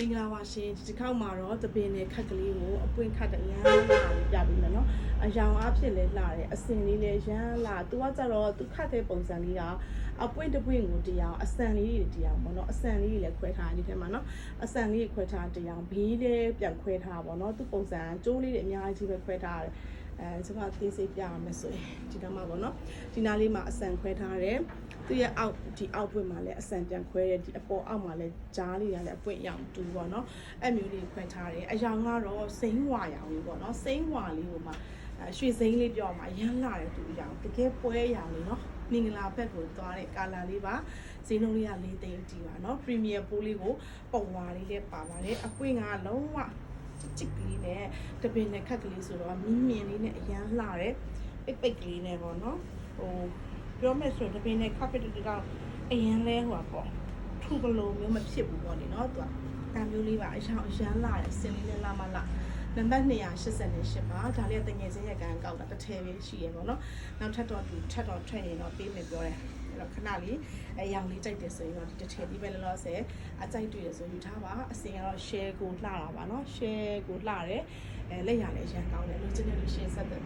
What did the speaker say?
မင်္ဂလာပါရှင်ဒီတစ်ခေါက်မှာတော့တပင်နဲ့ခက်ကလေးကိုအပွင့်ခတ်တဲ့ရမ်းလာပြပြီးမယ်နော်အယောင်အဖြစ်လဲလှတယ်အစင်လေးလဲရမ်းလာသူကကြတော့သူခတ်တဲ့ပုံစံလေးကအပွင့်တပွင့်ကိုတရားအစံလေးတွေတရားပေါ့နော်အစံလေးတွေလည်းခွဲထားဒီထဲမှာနော်အစံလေးတွေခွဲထားတရားဘေးလေးပြန်ခွဲထားပေါ့နော်သူပုံစံကျိုးလေးတွေအများကြီးပဲခွဲထားတယ်အဲကျွန်မအသေးစိတ်ပြရမယ်ဆိုရင်ဒီတော့မှာပေါ့နော်ဒီနားလေးမှာအစံခွဲထားတယ် သူရဲ့အောက်ဒီအောက်ပွင့်မှာလည်းအစံပြန်ခွဲတယ်ဒီအပေါ်အောက်မှာလည်းကြားလေးကလည်းအပွင့်ရောင်တူပေါ့နော်အဲ့မျိုးလေးခွဲထားတယ်အယောင်ကတော့စိမ့်ဝါရောင်လေးပေါ့နော်စိမ့်ဝါလေးကိုမှအဲရွှေစိမ့်လေးပြောမှာရမ်းလာတယ်သူအယောင်တကယ်ပွဲရောင်လေးနော်မင်္ဂလာဘက်ကိုသွားတဲ့ကာလာလေးပါဈေးနှုန်းလေးက၄သိန်းတီပါနော်ပရီမီယာပိုးလေးကိုပုံဝါလေးလည်းပါပါတယ်အပွင့်ကလုံးဝချစ်ကလေးနဲ့တပင်နဲ့ခက်ကလေးဆိုတော့မြင်းမြင်လေးနဲ့အရန်လှတယ်ပိတ်ပိတ်ကလေးနဲ့ပေါ့နော်ဟို ပြောမယ်ဆိုရင်တပင်းနဲ့ carpet တကောင်အရင်လဲဟိုပေါ့ထူကလိုမျိုးမဖြစ်ဘူးပေါ့လေနော်သူကတံမျိုးလေးပါအရောင်အရမ်းလာတယ်စင်လေးနဲ့လာမလာနံပါတ်288ပါဒါလေးကတငယ်ချင်းရဲ့ကန်ကောက်တာတစ်ထည်လေးရှိရပေါ့နော်နောက်ထပ်တော့သူထပ်တော့ထွက်ရင်တော့ပေးမယ်ပြောတယ်အဲ့တော့ခဏလေးအရောင်လေးကြိုက်တယ်ဆိုရင်တော့ဒီတစ်ထည်ဒီပဲလောလောဆယ်အကြိုက်တွေ့တယ်ဆိုယူထားပါအစင်ကတော့ share ကိုလှတာပါနော် share ကိုလှတယ်အဲလက်ရလည်းရန်ကောင်းတယ်လိုချင်တဲ့လူရှင်ဆက်တယ်